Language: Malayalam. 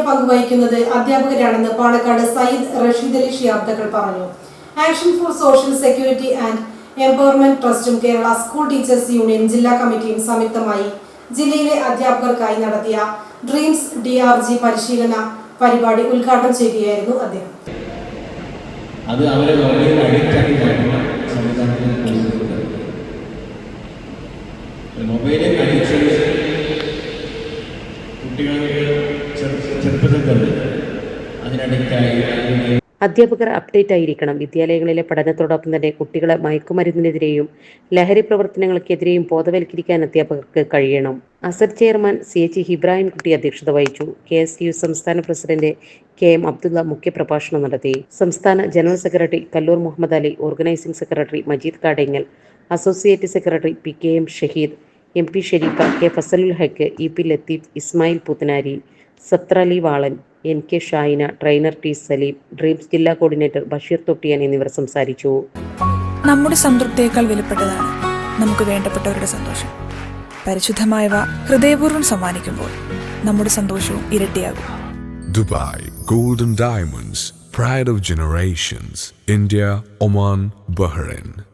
മുഖ്യ പങ്ക് വഹിക്കുന്നത് അധ്യാപകരാണെന്ന് പാലക്കാട് സയ്യിദ് റഷീദ് അലി ഷിയാബ്ദകൾ പറഞ്ഞു. Action for social security and empowerment ട്രസ്റ്റും Kerala school teachers union ജില്ലാ കമ്മിറ്റിയും സംയുക്തമായി ജില്ലയിലെ അധ്യാപകർക്കായി നടത്തിയ ഡ്രീംസ് ഡി ആർ ജി പരിശീലന പരിപാടി ഉദ്ഘാടനം ചെയ്യുകയായിരുന്നു അദ്ദേഹം. അത് അവരെ മൊബൈലിൽ കുട്ടികൾക്ക് അധ്യാപകർ അപ്ഡേറ്റ് ആയിരിക്കണം. വിദ്യാലയങ്ങളിലെ പഠനത്തോടൊപ്പം തന്നെ കുട്ടികളെ മയക്കുമരുന്നിനെതിരെയും ലഹരി പ്രവർത്തനങ്ങൾക്കെതിരെയും ബോധവൽക്കരിക്കാൻ അധ്യാപകർക്ക് കഴിയണം. അസർ chairman C H Ibrahim Kutty അധ്യക്ഷത വഹിച്ചു. കെ എസ് യു സംസ്ഥാന പ്രസിഡന്റ് കെ എം അബ്ദുള്ള മുഖ്യപ്രഭാഷണം നടത്തി. സംസ്ഥാന general secretary Kallur Muhammad Ali organising secretary Majeed Kadengal associate secretary P K M Shaheed M P Sherifa K Fazalul Haq E P Latheef Ismail Puthanari സത്രലി Valan N. K. Shaina trainer T. Saleem dreams ജില്ലാ കോർഡിനേറ്റർ ബഷീർ തൊട്ടിയാൻ എന്നിവർ സംസാരിച്ചു. നമ്മുടെ സംതൃപ്തിയേക്കാൾ വിലപ്പെട്ടതാണ് നമുക്ക് വേണ്ടപ്പെട്ടവരുടെ സന്തോഷം. പരിശുദ്ധമായവ ഹൃദയപൂർവം സമ്മാനിക്കുമ്പോൾ നമ്മുടെ സന്തോഷവും ഇരട്ടിയാകും. Dubai golden diamonds pride of generations India Oman Bahrain.